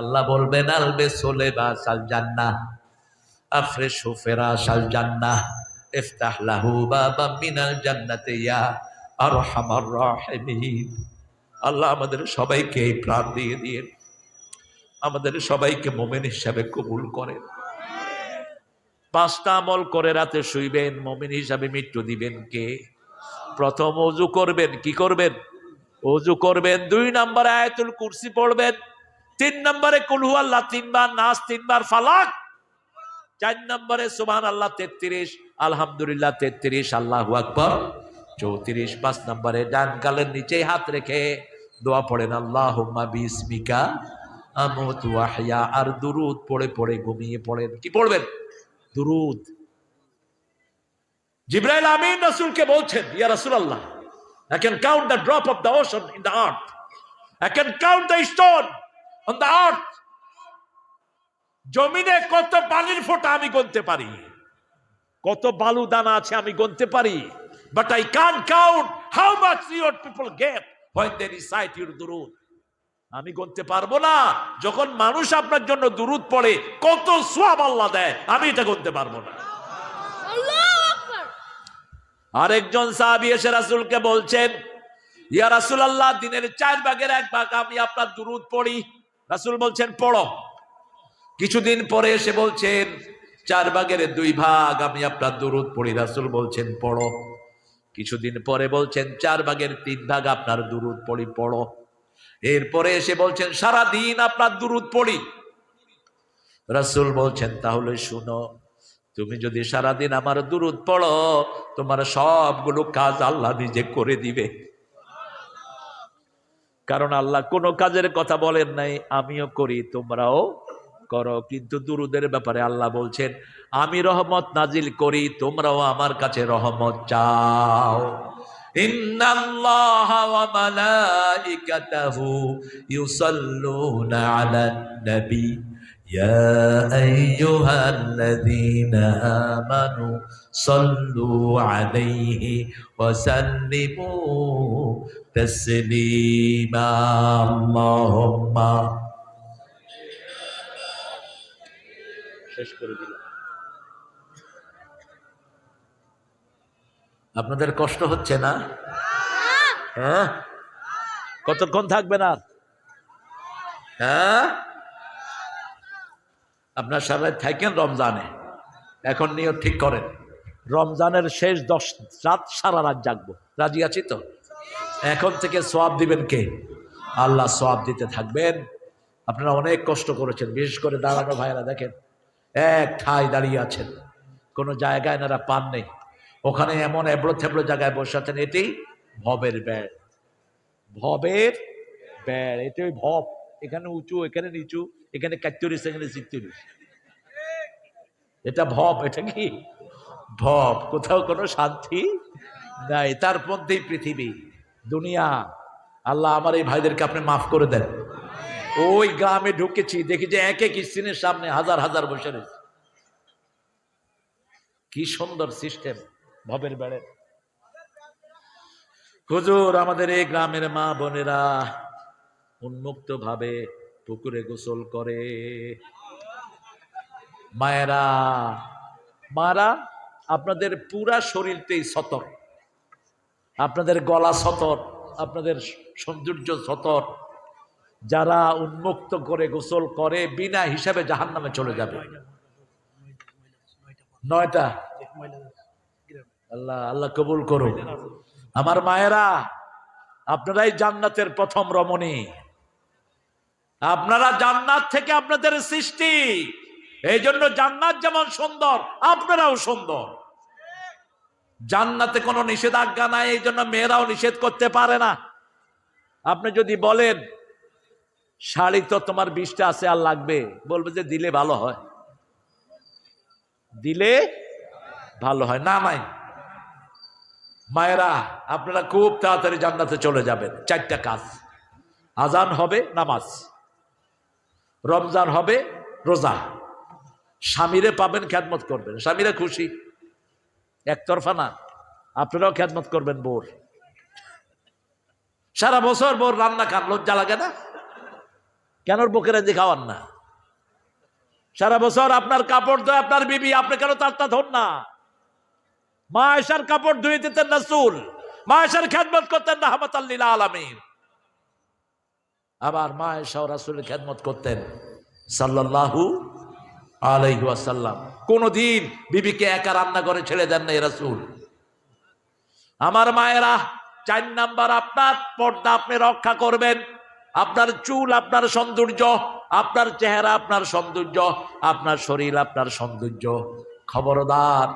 আল্লাহ বলবেন, আলবে সোলে বা সাল জান্না আফরে সুফেরা সাল জান্না ইফতাহ লাহু বাবা মিনাল জান্নাতে ইয়া আরহামার রাহিমিন। আল্লাহ আমাদের সবাইকে এই প্রাণ দিয়ে দিয়ে আমাদের সবাইকে মোমেন হিসাবে কবুল করেন। পাঁচটা আমল করে রাতে শুইবেন, মোমেন হিসাবে মৃত্যু দিবেন কে? প্রথম অজু করবেন, কি করবেন? অজু করবেন, দুই নম্বরে আয়াতুল কুরসি পড়বেন তিন নম্বরে কুলহু আল্লাহ তিনবার নাস, তিনবার ফালাক। চার নম্বরে সুবহান আল্লাহ তেত্রিশ, আলহামদুলিল্লাহ, তেত্রিশ, আল্লাহ আকবর, চৌত্রিশ, পাঁচ নম্বরে ডান গালের নিচে হাত রেখে দোয়া পড়েন আল্লাহ বিসমিকা আমতু আহয়া আর দুরুদ পড়ে পড়ে ঘুমিয়ে পড়েন। কি পড়বেন? দুরুদ। জিব্রাইল আমিন রাসূলকে বলছেন, ইয়া রাসূলুল্লাহ, I can count the drop of the ocean in the earth. I can count the stone. On the earth. জমিনে কত পানির ফোঁটা আমি গুনতে পারি? কত বালু দানা আছে আমি গুনতে পারি? But I can count how much your people get when they recite your দুরুদ আমি গুনতে পারব না। যখন মানুষ আপনার জন্য দুরুদ পড়ে কত সোয়াব আল্লাহ দেয় আমি এটা গুনতে পারব না। আরেকজন সাহাবি এসে রাসূলকে বলছেন ইয়া রাসূলুল্লাহ দিনের চার ভাগের এক ভাগ আমি আপনার দুরুদ পড়ি। রাসূল বলছেন, পড়ো। কিছুদিন পরে এসে বলছেন, চার ভাগের দুই ভাগ, আমি আপনার দুরুদ পড়ি। রাসূল বলছেন, পড়ো। কিছুদিন পরে বলছেন, চার ভাগের তিন ভাগ আপনার দুরুদ পড়ি, পড়ো। এরপরে এসে বলছেন সারা দিন আপনার দুরুদ পড়ি। রাসূল বলছেন, তাহলে শুনো, তুমি যদি সারাদিন আমার দুরুদ পড়ো, তোমার সবগুলো কাজ আল্লাহ নিজে করে দিবে। কারণ আল্লাহ কোনো কাজের কথা বলেন নাই, আমিও করি, তোমরাও করো। কিন্তু দুরুদের ব্যাপারে আল্লাহ বলছেন, আমি রহমত নাজিল করি, তোমরাও আমার কাছে রহমত চাও। ইন্নাল্লাহা ওয়া মালাইকাতাহু ইউসাল্লুনা আলান নবী يا أيها الذين آمنوا صلوا عليه وسلموا تسليما اللهم শেষ করে দিলাম আপনাদের কষ্ট হচ্ছে না হ্যাঁ কতক্ষণ থাকবেন আর হ্যাঁ আপনার সারা থাকেন রমজানে। এখন নিয়ত ঠিক করেন। রমজানের শেষ দশ রাত সারা রাত জাগবো। রাজি আছি তো? এখন থেকে সোয়াব দিবেন কে? আল্লাহ সোয়াব দিতে থাকবেন। আপনারা অনেক কষ্ট করেছেন, বিশেষ করে দাঁড়ানো ভাইয়েরা দেখেন, এক ঠাই দাঁড়িয়ে আছেন। কোনো জায়গায় এনারা পান নেই। ওখানে এমন এবড়ো থেবড়ো জায়গায় বসে আছেন, এটি ভবের ব্যাড় ভবের ব্যাড় এটি ওই ভব। এখানে উঁচু, এখানে নিচু। এখানে কাত্তরিশ এখানে চিত্তরিশ এটা ভব, এটা কি? ভব, কোথাও কোনো শান্তি নাই। তার মধ্যেই পৃথিবী, দুনিয়া। আল্লাহ আমার এই ভাইদেরকে আপনি মাফ করে দেন। ওই গ্রামে ঢুকেছি, দেখি যে এক এক স্ক্রিনের সামনে হাজার হাজার বসে রয়েছে। কি সুন্দর সিস্টেম, ভবের বেড়ে। হুজুর, আমাদের এই গ্রামের মা বোনেরা উন্মুক্ত ভাবে পুকুরে গোসল করে। মায়েরা, মারা, আপনাদের পুরা শরীরতেই সতর। আপনাদের গলা সতর, আপনাদের সৌন্দর্য সতর। যারা উন্মুক্ত করে গোসল করে, বিনা হিসাবে জাহান নামে চলে যাবে। নয়টা? আল্লাহ আল্লাহ কবুল করুন আমার মায়েরা, আপনারাই জান্নাতের প্রথম রমণী। আপনারা জান্নাত থেকে আপনাদের সৃষ্টি। এই জন্য জান্নাত যেমন সুন্দর, আপনারাও সুন্দর। জান্নাতে কোনো নিষেধাজ্ঞা নাই এই জন্য মেয়েরাও নিষেধ করতে পারে না। আপনি যদি বলেন, শাড়ি তো তোমার বিষটা আছে আর লাগবে, বলবে যে দিলে ভালো হয়। দিলে ভালো হয়। না নাই মায়েরা, আপনারা খুব তাড়াতাড়ি জান্নাতে চলে যাবেন। চারটা কাজ। আজান হবে, নামাজ। রমজান হবে, রোজা। স্বামীরে পাবেন খ্যাতমত করবেন। স্বামীরা খুশি। একতরফা না। আপনারাও খ্যাতমত করবেন, বোর। সারা বছর বোর রান্না খান, লজ্জা লাগে না? কেন বকের দিয়ে খাওয়ান না? সারা বছর আপনার কাপড় ধোয় আপনার বিবি, আপনি কেন তারটা ধর না? মা এসার কাপড় ধুয়ে দিতেন রাসূল মা এসার খেদমত করতেন রহমত আল্লিল আলমীর আবার মা এসা রাসুলের খেদমত করতেন। সাল্লাল্লাহু আলাইহি ওয়াসাল্লাম। কোনদিন বিবিকে একা রান্না করে ছেড়ে দেন না রাসুল। আমার মায়েরা, চার নাম্বার আপনার পর্দা আপনি রক্ষা করবেন। আপনার চুল আপনার সৌন্দর্য, আপনার চেহারা আপনার সৌন্দর্য, আপনার শরীর আপনার সৌন্দর্য। খবরদার,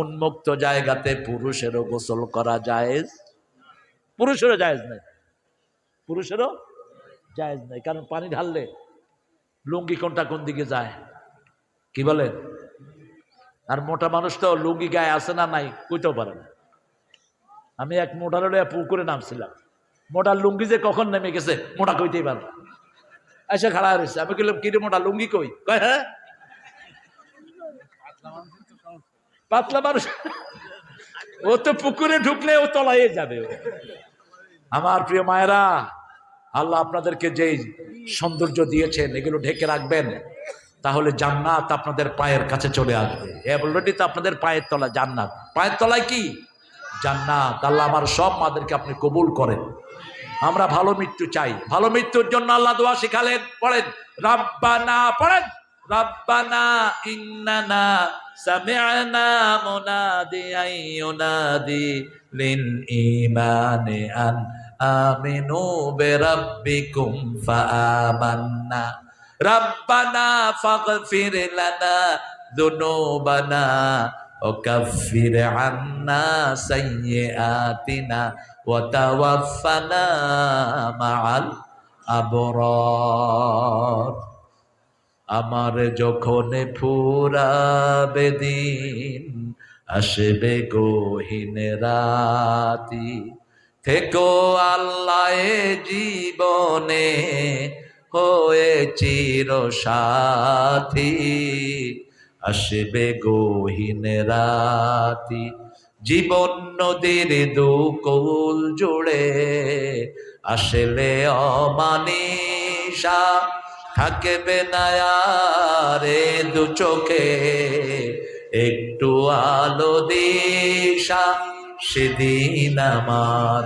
উন্মুক্ত জায়গাতে পুরুষেরও গোসল করা যায় পুরুষেরও জায়েজ নেই। পুরুষেরও জায়েজ নাই, কারণ পানি ঢাললে লুঙ্গি কোনটা কোন দিকে যায়? কি বলেন আর মোটা মানুষ তো লুঙ্গি গায়ে আছে না নাই, কইতেও পারে না। আমি এক মোটার লইয়া পুকুরে নামছিলাম। মোটা লুঙ্গি যে কখন নেমে গেছে, মোটা কইতেই পারে। এসে খাড়া রয়েছে। আমি বললাম কিরে মোটা, লুঙ্গি কই? কয় হ্যাঁ? পাতলা মানুষ। ও তো পুকুরে ঢুকলে ও তলাইয়ে যাবে। আমার প্রিয় মায়েরা আল্লাহ আপনাদেরকে যে সৌন্দর্য দিয়েছেন, এগুলো ঢেকে রাখবেন, তাহলে জান্নাত আপনাদের পায়ের কাছে চলে আসবে। অলরেডি তো আপনাদের পায়ের তলা, জান্নাত। পায়ের তলায় কি? জান্নাত। আল্লাহ আমার সব মাদেরকে আপনি কবুল করেন। আমরা ভালো মৃত্যু চাই। ভালো মৃত্যুর জন্য আল্লাহ দোয়া শিখালেন, পড়েন, রাব্বানা পড়েন, রাব্বানা ইন্নানা আমিনু বিরাব্বিকুম ফাআমান্না রাব্বানা ফাগফির লানা যুনুবানা وكفر عنا سيئاتنا وتوفنا مع الأبرار আমার যখন ফুরাবে দিন আসবে গহীন রাতি থেকো আল্লাহ জীবনে হয়ে চির সাথী। আসবে গহীন রাতি, জীবন নদীর দুকুল জুড়ে। আসলে অমানিসা থাকবে না রে দু চোখে, একটু আলো দিশা। সেদিন আমার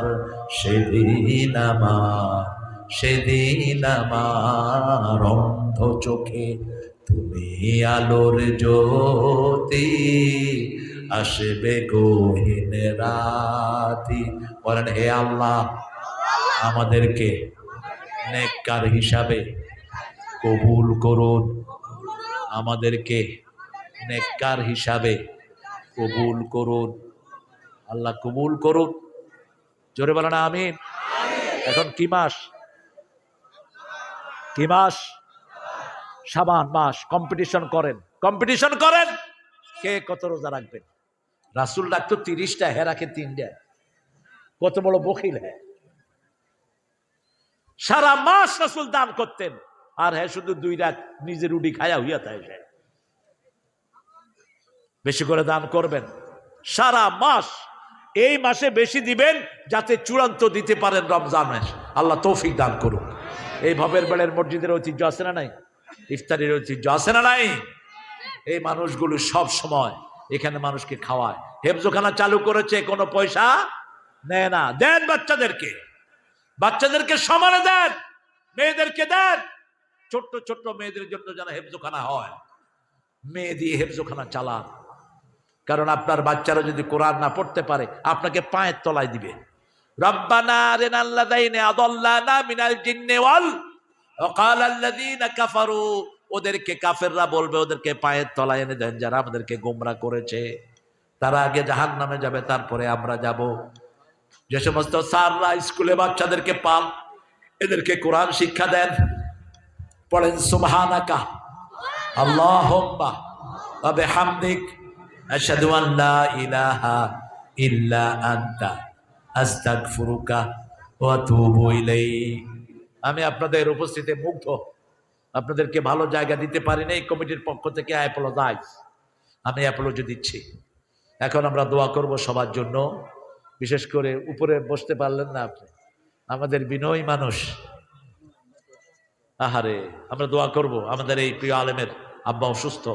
সেদিন আমার সেদিন আমার অন্ধ চোখে তুমি আলোর জ্যোতি আসবে গহীন রাতি। বলেন, হে আল্লাহ, আমাদেরকে নেককার হিসাবে কবুল করুন। আমাদেরকে নেককার হিসাবে কবুল করুন। আল্লাহ কবুল করুন জোরে বলে না আমিন। এখন কি মাস? কি মাস? সাবান মাস। কম্পিটিশন করেন। কম্পিটিশন করেন। কে কত রোজা রাখবেন? রাসুল রাখতো তিরিশটা, হে রাখে তিনটা। কত বড় বকিল হ্যাঁ সারা মাস রাসুল দান করতেন। আর হ্যাঁ শুধু দুই রাত নিজের রুটি খায়া হইয়া তাই বেশি করে দান করবেন। সারা মাস এই মাসে বেশি দিবেন যাতে চূড়ান্ত দিতে পারেন রমজান আল্লাহ তৌফিক দান করুন এই ভবের বেড়ের মসজিদের ঐতিহ্য আছে না নাই? ইফতারির ঐতিহ্য আছে না নাই? এই মানুষগুলো সব সময় এখানে মানুষকে খাওয়ায়। হেফজোখানা চালু করেছে, কোনো পয়সা নেয় না। দেন বাচ্চাদেরকে। বাচ্চাদেরকে সমানে দেন, মেয়েদেরকে দেন। ছোট্ট ছোট্ট মেয়েদের জন্য যেন হেফজোখানা হয়। মেয়ে দিয়ে হেফজোখানা চালান। কারণ আপনার বাচ্চারা যদি কোরআন না পড়তে পারে, আপনাকে পায়ের তলায় দিবে। রব্বানা রেনাল্লা দাইনে আদল্লানা মিনাল জিন্নেওয়াল অকাল আল্লাদিনা কাফারু। ওদেরকে কাফেররা বলবে, ওদেরকে পায়ের তলায় এনে দেন, যারা আমাদেরকে গোমরা করেছে। তারা আগে জাহান নামে যাবে, তারপরে আমরা যাব। যে সমস্ত স্যাররা স্কুলে বাচ্চাদেরকে পাল এদেরকে কোরআন শিক্ষা দেন। পড়েন সুবহানাকা। আল্লাহ হবে হামদিক আশহাদু আন লা ইলাহা ইল্লা আনতা, আস্তাগফিরুকা ওয়া আতুবু আমি আপনাদের উপস্থিতিতে মুগ্ধ। আপনাদেরকে ভালো জায়গা দিতে পারি না এই কমিটির পক্ষ থেকে অ্যাপোলোজাইজ আমি অ্যাপোলজি দিচ্ছি। এখন আমরা দোয়া করব সবার জন্য। বিশেষ করে উপরে বসতে পারলেন না আপনি। আমাদের বিনয়ী মানুষ। আহারে, আমরা দোয়া করব। আমাদের এই প্রিয় আলেমের আব্বা অসুস্থ।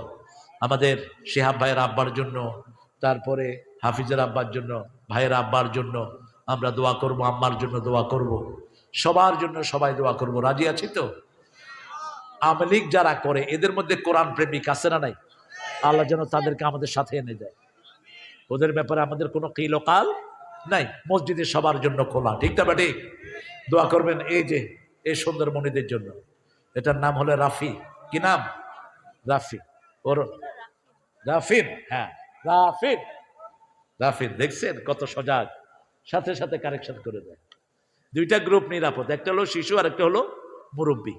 আমাদের শিহাব ভাইয়ের আব্বার জন্য, তারপরে হাফিজের আব্বার জন্য, ভাইয়ের আব্বার জন্য আমরা দোয়া করব, আম্মার জন্য দোয়া করব, সবার জন্য সবাই দোয়া করব। রাজি আছি তো? আমলিক যারা করে, এদের মধ্যে কোরআন প্রেমিক আছে না নাই? আল্লাহ যেন তাদেরকে আমাদের সাথে এনে দেয়। ওদের ব্যাপারে আমাদের কোনো কিলোকাল নাই। মসজিদে সবার জন্য খোলা, ঠিক না ঠিক দোয়া করবেন এই যে, এই সুন্দরমণিদের জন্য। এটার নাম হলো রাফি। কি নাম? রাফি। ওর হ্যাঁ দেখছেন কত সজাগ? সাথে সাথে কারেকশন করে দেয়। দুইটা গ্রুপ নিরাপদ, একটা হলো শিশু আর একটা হলো মুরব্বী।